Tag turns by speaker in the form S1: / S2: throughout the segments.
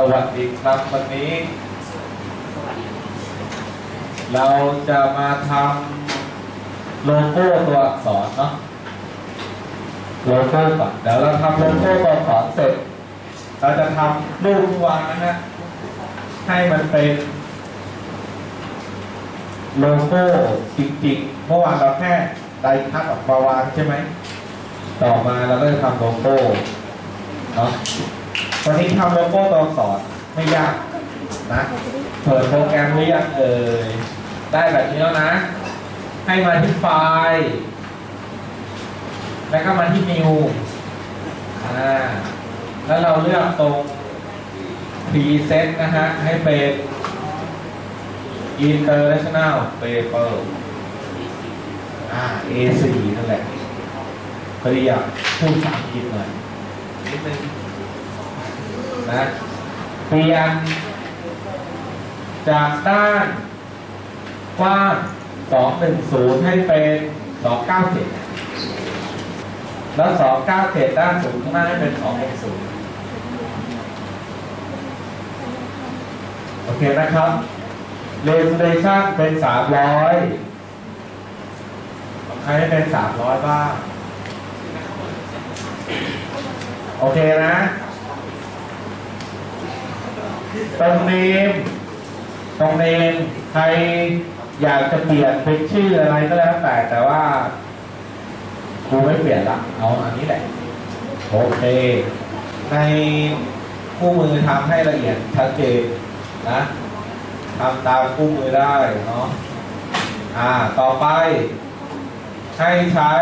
S1: สวัสดีครับวันนี้ เราจะมาทำโลโก้ตัวอักษรเนาะโลโก้ก่อนเดี๋ยวเราทำโลโก้ตัวอักษรเสร็จ เราจะทำรูปวางนะฮะให้มันเป็นโลโก้จริงๆเมื่อวานเราแค่ไดคัดออกมาวางใช่ไหม ต่อมาเราก็จะทำโลโก้เนาะ วันนี้ทำโลโก้ตัวอักษรไม่ยากนะเปิดโปรแกรมหรือยังเอ่ยได้แบบนี้แล้วนะ ให้มาที่ไฟล์ แล้วก็มาที่ New อ่าแล้วเราเลือกตรง Preset นะฮะ ให้เป็น International Paper อ่า A4 นั่นแหละพอดีอยากพูดภาษาอังกฤษหน่อยนิดนึง นะเปลี่ยนจากด้านกว้าง210 ให้เป็น 297 แล้ว 297 ด้านสูงข้างหน้าให้เป็น 260 โอเคนะครับ resolution เป็น 300ของใครให้เป็น 300 บ้าง โอเคนะ ตรงเนมตรงเนมใครอยากจะเปลี่ยนเป็นชื่ออะไรก็แล้วแต่แต่ว่าครูไม่เปลี่ยนละเอาอันนี้แหละโอเค ในคู่มือทำให้ละเอียดชัดเจนนะทำตามคู่มือได้เนาะอ่าต่อไป ให้ใช้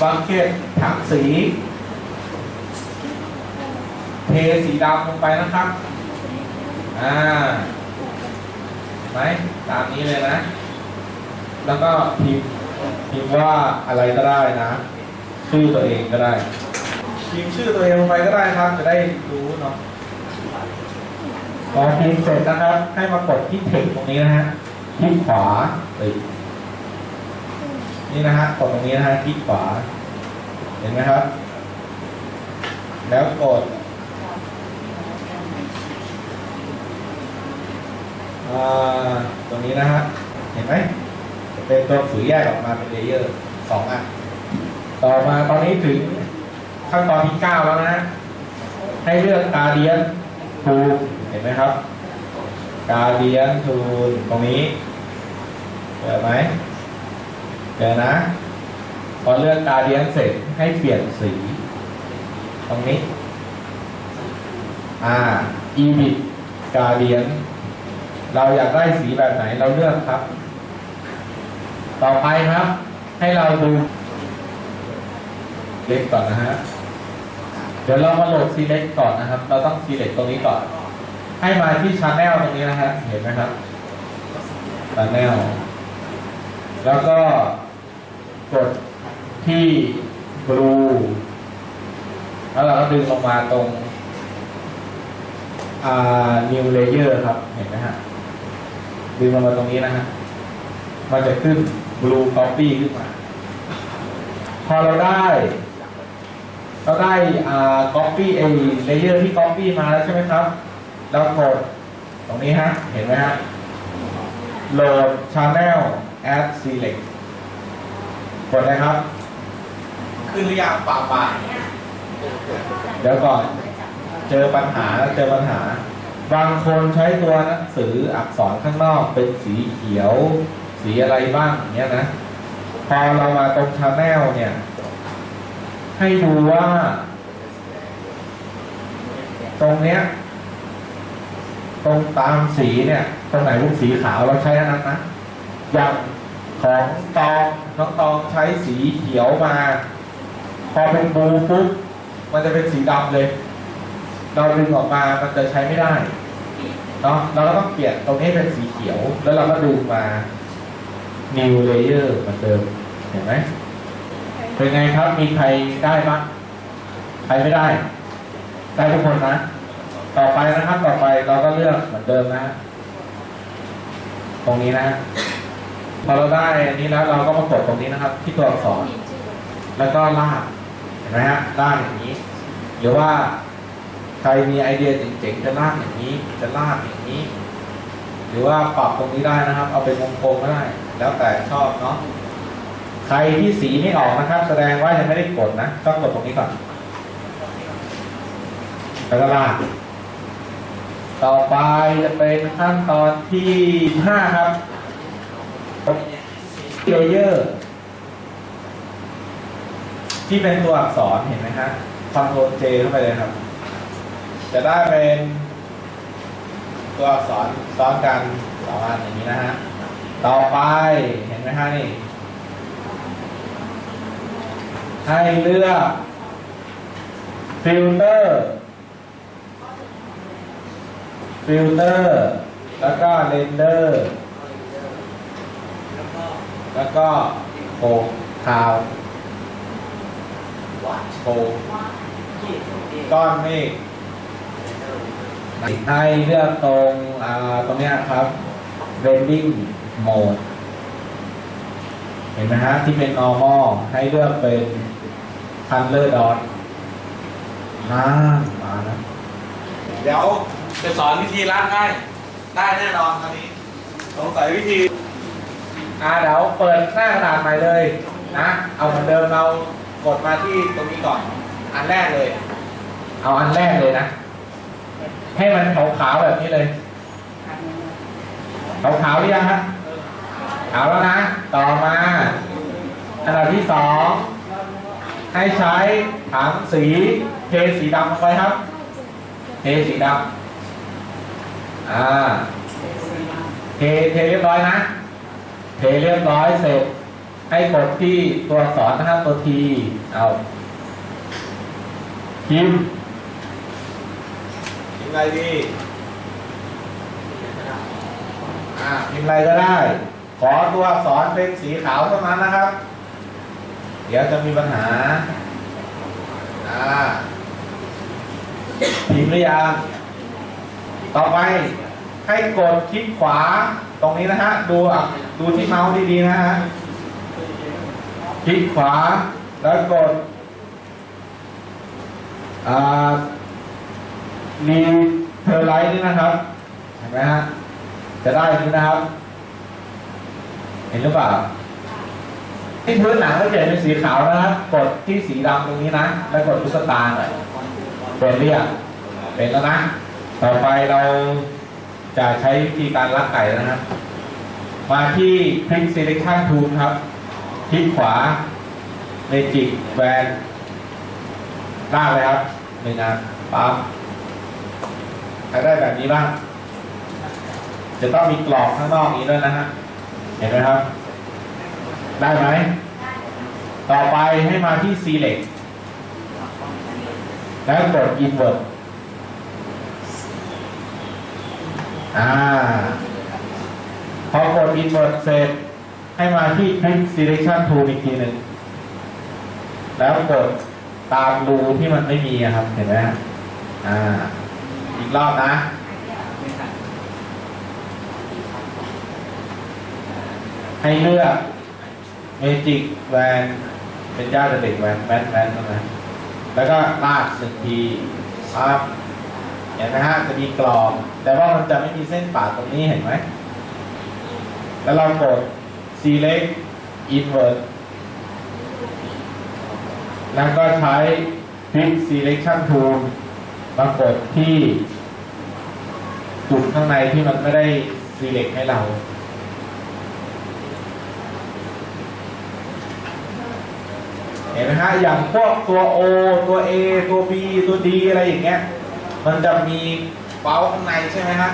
S1: บังเก็ตถังสี ทสีดำลงไปนะครับ อ่าไหมตามนี้เลยนะ แล้วก็พิมพ์พิมพ์ว่าอะไรก็ได้นะ ชื่อตัวเองก็ได้ พิมพ์ชื่อตัวเองลงไปก็ได้ครับ จะได้รู้เนาะพอพิมพ์เสร็จนะครับ ให้มากดที่เทคตรงนี้นะฮะคลิกขวาเอ้ยนี่นะฮะกดตรงนี้นะฮะคลิกขวา เห็นไหมครับ แล้วกด อ่า ตรงนี้นะฮะ เห็นไหมเป็นตัวสือแยกออกมาเป็นเลเยอร์สองอันต่อมาตอนนี้ถึงขั้นตอนที่เก้าแล้วนะ ให้เลือกกาเดียนทูเห็นไหมครับ กาเดียนทูตรงนี้เจอไหมเจอนะ พอเลือกกาเดียนเสร็จให้เปลี่ยนสี ตรงนี้ อ่า Ebit Guardian เเราอยากได้สีแบบไหนเราเลือกครับ ต่อไปครับ ให้เราดูเล็กก่อนนะฮะเดี๋ยวเรามาโหลด select ก่อนนะครับ เราต้อง select ตรงนี้ก่อน ให้มาที่ channel ตรงนี้นะฮะเห็นไหมครับ channel แล้วก็กดที่ blue แล้วเราก็ดึงลงมาตรงอ่า new layer ครับ เห็นไหมฮะ ดึงลงมาตรงนี้นะฮะมันจะขึ้น blue copy ขึ้นมา พอเราได้เราได้อ่า copy ไอ้ layer ที่ copy มาแล้วใช่ไหมครับแล้วกดตรงนี้ฮะ เห็นไหมฮะ load channel add select กดนะครับ ขึ้นหรือยังป่าป่าเดี๋ยวก่อน เจอปัญหาเจอปัญหา บางคนใช้ตัวหนังสืออักษรข้างนอกเป็นสีเขียว สีอะไรบ้างเงี้ยนะพอเรามาตรงชาแนลเนี่ย ให้ดูว่า ตรงเนี้ย ตรงตามสีเนี่ย ตรงไหนลูกสีขาวเราใช้อันนั้นนะอย่างของตองน้องตองใช้สีเขียวมา พอเป็นบลูปุ๊บมันจะเป็นสีดำเลย เราดึงออกมามันจะใช้ไม่ได้ เนาะเราก็ต้องเปลี่ยนตรงนี้เป็นสีเขียว แล้วเราก็ดึงมา new layer เหมือนเดิม เห็นไหมเป็นไงครับ มีใครได้บ้างใครไม่ได้ ได้ทุกคนนะ ต่อไปนะครับ ต่อไปเราก็เลือกเหมือนเดิมนะ ตรงนี้นะ พอเราได้อันนี้แล้วเราก็มากดตรงนี้นะครับ ที่ตัวอักษร แล้วก็ลาก เห็นไหมฮะลากอย่างนี้ หรือว่า ใครมีไอเดียเจ๋งๆจะลากอย่างนี้ จะลากอย่างนี้ หรือว่าปรับตรงนี้ได้นะครับ เอาเป็นวงกลมก็ได้ แล้วแต่ชอบเนาะใครที่สีไม่ออกนะครับ แสดงว่ายังไม่ได้กดนะต้องกดตรงนี้ก่อนแล้วก็ลากต่อไปจะเป็นขั้นตอนที่ห้าครับเลเยอร์ที่เป็นตัวอักษรเห็นไหมฮะคอนโทรลเจเข้าไปเลยครับ จะได้เป็นตัวอักษรซ้อนกันสองอันอย่างนี้นะฮะ ต่อไปเห็นไหมฮะนี่ ให้เลือกฟิลเตอร์ฟิลเตอร์แล้วก็เรนเดอร์แล้วก็โคคาวโคก้อนเมฆ ให้เลือกตรงอ่าตรงเนี้ยครับ rending mode เห็นไหมฮะที่เป็น normal ให้เลือกเป็น color dot น้ามานะ
S2: เดี๋ยวจะสอนวิธีล้างให้ ได้แน่นอนคราวนี้สงสัยวิธี
S1: อ่าเดี๋ยวเปิดหน้ากระดาษใหม่เลยนะ เอาเหมือนเดิมเรากดมาที่ตรงนี้ก่อน อันแรกเลย เอาอันแรกเลยนะ ให้มันขาวๆแบบนี้เลยขาวๆหรือยังฮะขาวแล้วนะ ต่อมาอันดับที่สองให้ใช้ถังสีเทสีดำลงไปครับเทสีดำอ่าเทเทเรียบร้อยนะ เทเรียบร้อยเสร็จให้กดที่ตัวสอักษรนะครับตัวทีเอาพิมพ์
S2: ยังไงดี
S1: อ่าพิมพ์อะไรก็ได้ ขอตัวอักษรเป็นสีขาวเท่านั้นนะครับ เดี๋ยวจะมีปัญหาอ่าพิมพ์หรือยังต่อไปให้กดคลิกขวาตรงนี้นะฮะ ดูดูที่เมาส์ดีๆนะฮะ คลิกขวาแล้วกดอ่า รีเทอร์ไลท์นี่นะครับ เห็นไหมฮะ จะได้อย่างนี้นะครับ เห็นหรือเปล่า ที่พื้นหนังก็จะเป็นสีขาวนะครับ กดที่สีดำตรงนี้นะ แล้วกดตุ๊กตาหน่อยเป็นเรียก เป็นแล้วนะ ต่อไปเราจะใช้วิธีการลักไก่นะครับ มาที่ Quick Selection Tool ครับ คลิกขวา Magic Band ลากเลยครับหนึ่งอันปั๊บ ใครได้แบบนี้บ้าง จะต้องมีกรอบข้างนอกนี้ด้วยนะฮะ เห็นไหมครับ ได้ไหม ต่อไปให้มาที่ Select แล้วกด Invert อ่า พอกด Invert เสร็จ ให้มาที่ Quick Selection Tool อีกทีหนึ่ง แล้วกดตามรูที่มันไม่มีครับ เห็นไหมอ่า อีกรอบนะ ให้เลือก Magic Band เป็นเจ้าเด็กแวนแวนแวนตรงนั้นแล้วก็ลากหนึ่งทีปั๊บเห็นไหมฮะจะมีกรอบแต่ว่ามันจะไม่มีเส้นปาดตรงนี้เห็นไหม แล้วเรากด select invert แล้วก็ใช้ Quick Selection Tool มากดที่จุดข้างในที่มันไม่ได้ select ให้เรา เห็นไหมฮะ อย่างพวกตัว O ตัว A ตัว B ตัว D อะไรอย่างเงี้ย มันจะมีเบ้าข้างในใช่ไหมฮะ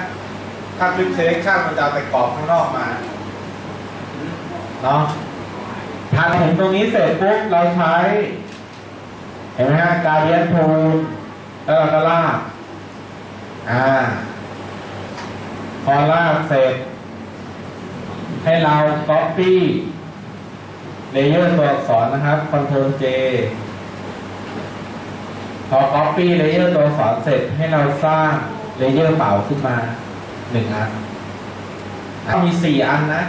S1: ถ้า Quick Selection มันจะเอาแต่กรอบข้างนอกมา เนาะทานเห็นตรงนี้เสร็จปุ๊บเราใช้ เห็นไหมฮะการเลี้ยนทูล แล้วเราก็ลากอ่า พอลากเสร็จ ให้เรา copy เลเยอร์ตัวอักษรนะครับ Ctrl J พอ copy เลเยอร์ตัวอักษรเสร็จให้เราสร้างเลเยอร์เปล่าขึ้นมาหนึ่งอัน มีสี่อันนะ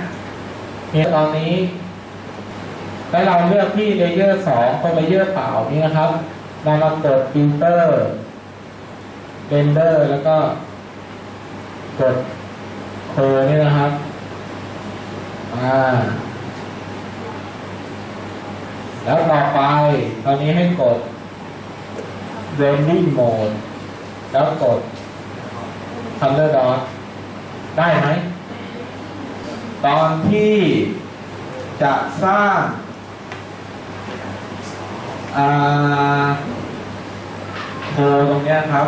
S1: เพียตอนนี้ แล้วเราเลือกที่เลเยอร์สองตรงเลเยอร์เปล่านี้นะครับ เรามากดฟิลเตอร์ เรนเดอร์แล้วก็กดโคนี่นะครับ อ่า แล้วต่อไปตอนนี้ให้กด r e n d i n g mode แล้วกด color dot ได้ไหม ตอนที่จะสร้างอ่าโคตรงนี้ครับ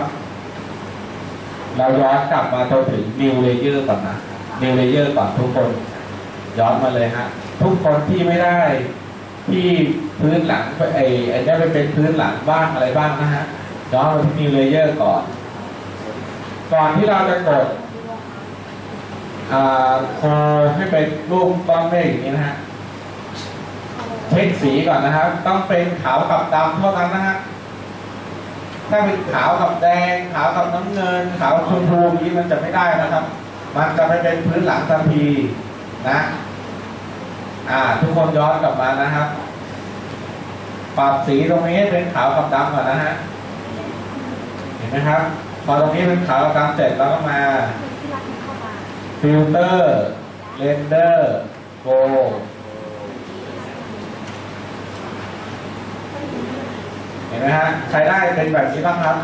S1: เราย้อนกลับมาจนถึง new layer ก่อนนะ new layer ก่อนทุกคน ย้อนมาเลยฮะ ทุกคนที่ไม่ได้ที่พื้นหลังไอ้ไอ้เนี่ยไปเป็นพื้นหลังบ้างอะไรบ้างนะฮะย้อนมาที่ new layer ก่อน ก่อนที่เราจะกดอ่าโคให้เป็นรูปก้อนเมฆอย่างนี้นะฮะเช็คสีก่อนนะครับ ต้องเป็นขาวกับดำเท่านั้นนะฮะ ถ้าเป็นขาวกับแดง ขาวกับน้ำเงิน ขาวกับชมพูอย่างนี้มันจะไม่ได้นะครับ มันจะไม่เป็นพื้นหลังทันทีนะ อ่า ทุกคนย้อนกลับมานะครับ ปรับสีตรงนี้ให้เป็นขาวกับดำก่อนนะฮะ เห็นไหมครับ พอตรงนี้เป็นขาวกับดำเสร็จแล้วก็มา
S3: ที่รักเข้ามา
S1: ฟิลเตอร์เรนเดอร์โก ห็นไหมฮะใช้ได้เป็นแบบนี้บ้างครับ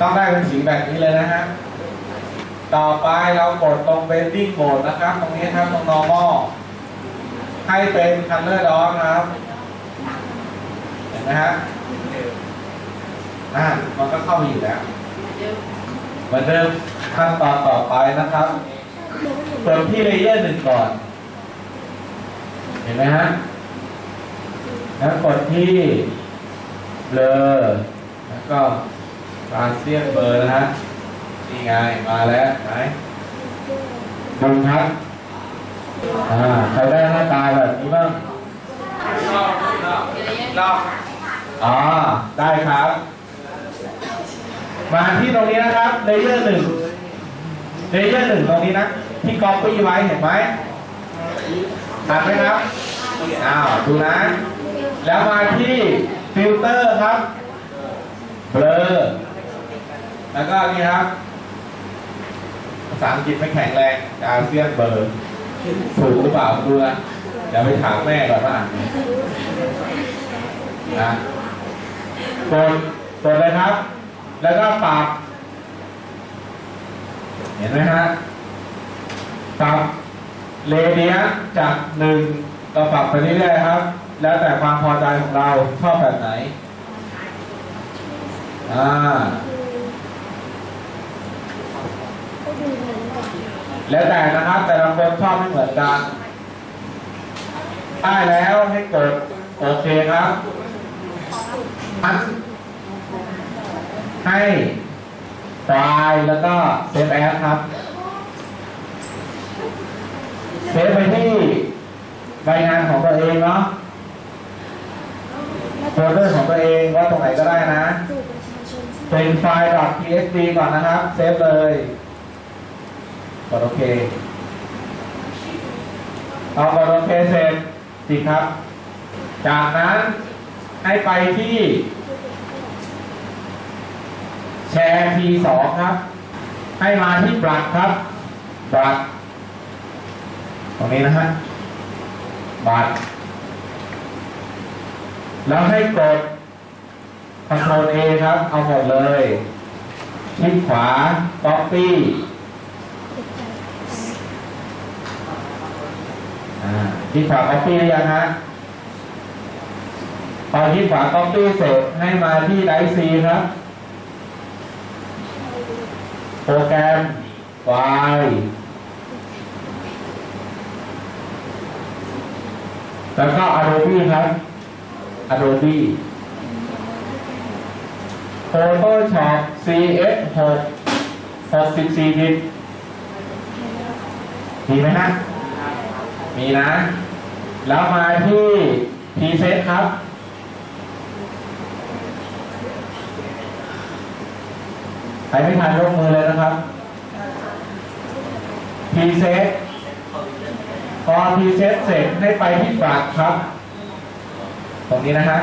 S1: ต้องได้เป็นสีแบบนี้เลยนะฮะต่อไปเรากดตรง bending mode นะครับ ตรงนี้ครับตรง normal ให้เป็น color dot นะครับ เห็นไหมฮะอ่ามันก็เข้าไปอยู่แล้วเหมือนเดิมขั้นตอนต่อไปนะครับกดที่เลเยอร์หนึ่งก่อน เห็นไหมฮะแล้วกดที่ เบลอแล้วก็ปาเซียนเบอร์นะฮะนี่ไงมาแล้วไหนดูครับอ่าใครได้หน้าตาแบบนี้บ้าง
S2: รอบรอบรอบ
S1: อ๋อได้ครับ มาที่ตรงนี้นะครับเลเยอร์หนึ่งเลเยอร์หนึ่งตรงนี้นะที่ก๊อปปี้ไว้เห็นไหมทันไหมครับอ้าวดูนะ แล้วมาที่ ฟิลเตอร์ครับ เบลอ แล้วก็นี่ครับ ภาษาอังกฤษไม่แข็งแรง อาเซียนเบอร์ถูกหรือเปล่าดูนะเดี๋ยวไปถามแม่ก่อนว่าอ่านนะกดกดเลยครับ แล้วก็ปรับเห็นไหมฮะปรับเรเดียจากหนึ่งก็ปรับไปเรื่อยๆครับ แล้วแต่ความพอใจของเราชอบแบบไหน อ่า แล้วแต่นะครับ แต่ละคนชอบไม่เหมือนกัน ได้แล้วให้กดโอเคครับอันให้ไฟล์แล้วก็เซฟแอสครับ เซฟไปที่ใบงานของตัวเองเนาะ โฟลเดอร์ของตัวเองว่าตรงไหนก็ได้นะ เป็นไฟล์ .tsd ก่อนนะครับ เซฟเลยกดโอเคเอากดโอเคเสร็จสิครับ จากนั้นให้ไปที่ แชร์ P2 ครับ ให้มาที่บลัดครับบลัดตรงนี้นะฮะบัตร แล้วให้กด Ctrl A ครับ เอาหมดเลยคลิกขวา Copy อ่าคลิกขวา Copy หรือยังฮะพอคลิกขวา Copy เสร็จให้มาที่ Drive C ครับ โปรแกรมไฟล์แล้วก็ Adobe ครับ Adobe Photoshop CS6 64บิตมีไหมฮะมีนะ แล้วมาที่ Preset ครับ ใครไม่ทันยกมือเลยนะครับ Preset พอ Preset เสร็จให้ไปที่ฝากครับ ตรงนี้นะฮะ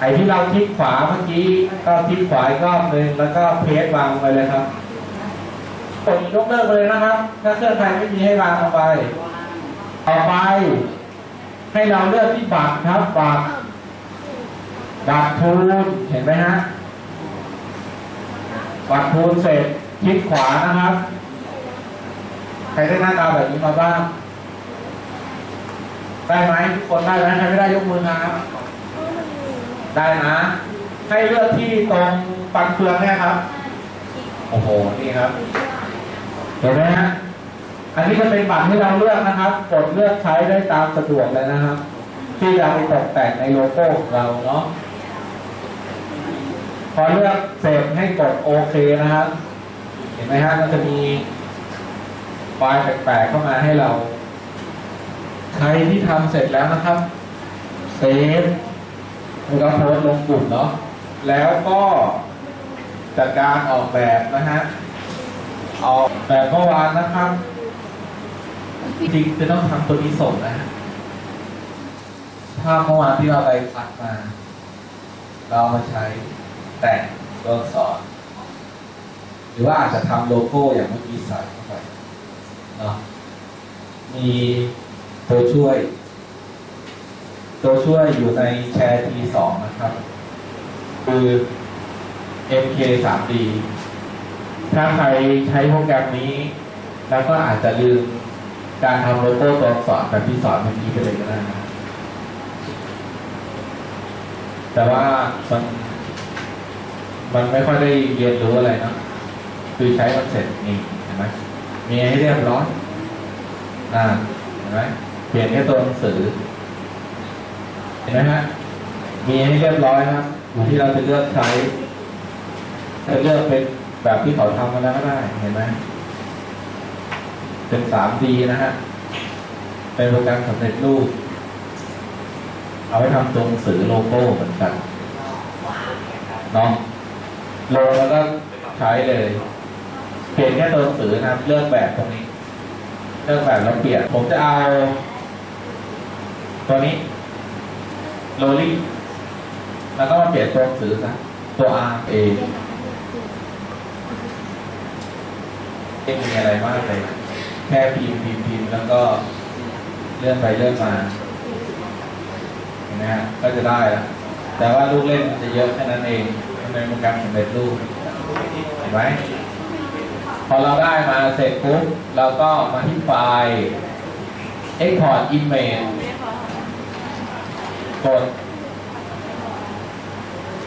S1: ไอที่เราคลิกขวาเมื่อกี้ก็คลิกขวาอีกรอบหนึ่งแล้วก็เพจวางไปเลยครับกดยกเลิกไปเลยนะครับ ถ้าเครื่องใครไม่มีให้วางเอาไปเอาไป ให้เราเลือกที่บัตรครับบัตรบัตรทูนเห็นไหมฮะบัตรทูนเสร็จคลิกขวานะครับ ใครได้หน้าตาแบบนี้มาบ้าง ได้ไหมทุกคนได้ไหมใครไม่ได้ยกมือนะครับ ได้นะ ให้เลือกที่ตรงฟันเฟืองเนี่ยครับ โอ้โห นี่ครับ เห็นไหมฮะ อันนี้ก็เป็นบัตรที่เราเลือกนะครับ กดเลือกใช้ได้ตามสะดวกเลยนะครับ ที่จะไปตกแต่งในโลโก้ของเราเนาะ พอเลือกเสร็จให้กดโอเคนะครับ เห็นไหมฮะ มันจะมีไฟล์แปลกๆเข้ามาให้เรา ใครที่ทำเสร็จแล้วนะครับเซฟแล้วก็โพสลงกลุ่มเนาะแล้วก็จัดการออกแบบนะฮะออกแบบเมื่อวานนะครับ จริงจะต้องทำตัวนี้ส่งนะฮะภาพเมื่อวานที่เราไปอัดมา เรามาใช้แต่งตัวสอักษรหรือว่าอาจจะทำโลโก้อย่างเมื่อกี้ใส่เข้าไปเนาะมี ตัวช่วย ตัวช่วยอยู่ในแชร์ T2 นะครับ คือ MK 3D ถ้าใครใช้โปรแกรมนี้ แล้วก็อาจจะลืมการทำโลโก้ตัวอักษรแบบที่สอนเมื่อกี้ไปเลยก็ได้นะแต่ว่ามันมันไม่ค่อยได้เรียนรู้อะไรเนะคือใช้มันเสร็จนี่เห็นไหมมีให้เรียบร้อยน่าเห็นไหม ปลี่ยนแค่ตัวหนังสือ เห็นไหมฮะ มีให้เรียบร้อยครับอยู่ที่เราจะเลือกใช้จะเลือกเป็นแบบที่เขาทำมาแล้วก็ได้ เห็นไหมเป็น 3D นะฮะ เป็นโปรแกรมสำเร็จรูป เอาไว้ทำตัวหนังสือโลโก้เหมือนกันเนาะลงแล้วก็ใช้เลย เปลี่ยนแค่ตัวหนังสือนะครับ เลือกแบบตรงนี้ เลือกแบบแล้วเปลี่ยน ผมจะเอา ตัวนี้โรลี่แล้วก็มาเปลี่ยนตัวหนังสือซะตัว R เองไม่มีอะไรมากเลยแค่พิมพ์พิมพ์พิมพ์แล้วก็เลื่อนไปเลื่อนมาเห็นไหมฮะก็จะได้แล้วแต่ว่าลูกเล่นมันจะเยอะแค่นั้นเองมันเป็นโปรแกรมสำเร็จรูปเห็นไหมพอเราได้มาเสร็จปุ๊บเราก็มาที่ไฟล์ Export Image กด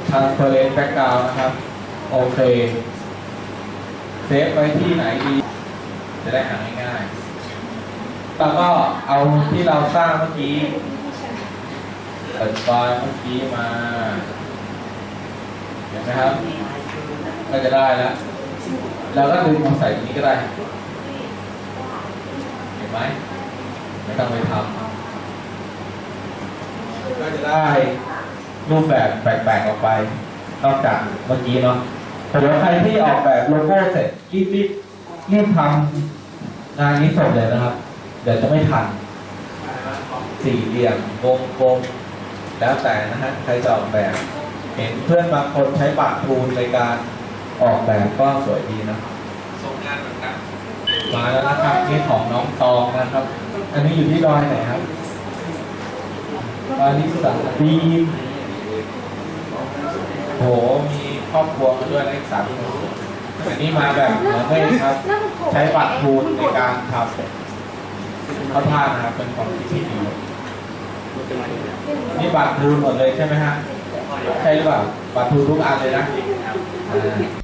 S1: transparent background นะครับ โอเคเซฟไว้ที่ไหนดี จะได้หาง่ายๆแล้วก็เอาที่เราสร้างเมื่อกี้เปิดไฟล์เมื่อกี้มา เห็นไหมครับ ก็จะได้แล้วเราก็ดึงมาใส่ตรงนี้ก็ได้ เห็นไหมไม่ต้องไปทำ ก็จะได้รูปแบบแปลกๆออกไป นอกจากเมื่อกี้เนาะแต่เดี๋ยวใครที่ออกแบบโลโก้เสร็จรีบรีบรีบทำงานนี้ส่งเลยนะครับ เดี๋ยวจะไม่ทัน สี่เหลี่ยมวงกลมแล้วแต่นะฮะใครจะออกแบบ เห็นเพื่อนบางคนใช้ปากทูนในการออกแบบก็สวยดีนะ
S2: ส่งงานเหมือนกัน
S1: มาแล้วนะครับนี่ของน้องตองนะครับ อันนี้อยู่ที่ดอยไหนครับ ดอยลิสาบีมโหมีครอบครัวมาด้วยนะอีกสามคนอันนี้มาแบบเหมือนไม่ครับ ใช้บัตรทูนในการทำเขาท่านะครับเป็นความคิดที่ดีนี่บัตรทูนหมดเลยใช่ไหมฮะ ใช่หรือเปล่าบัตรทูนทุกอันเลยนะอ่า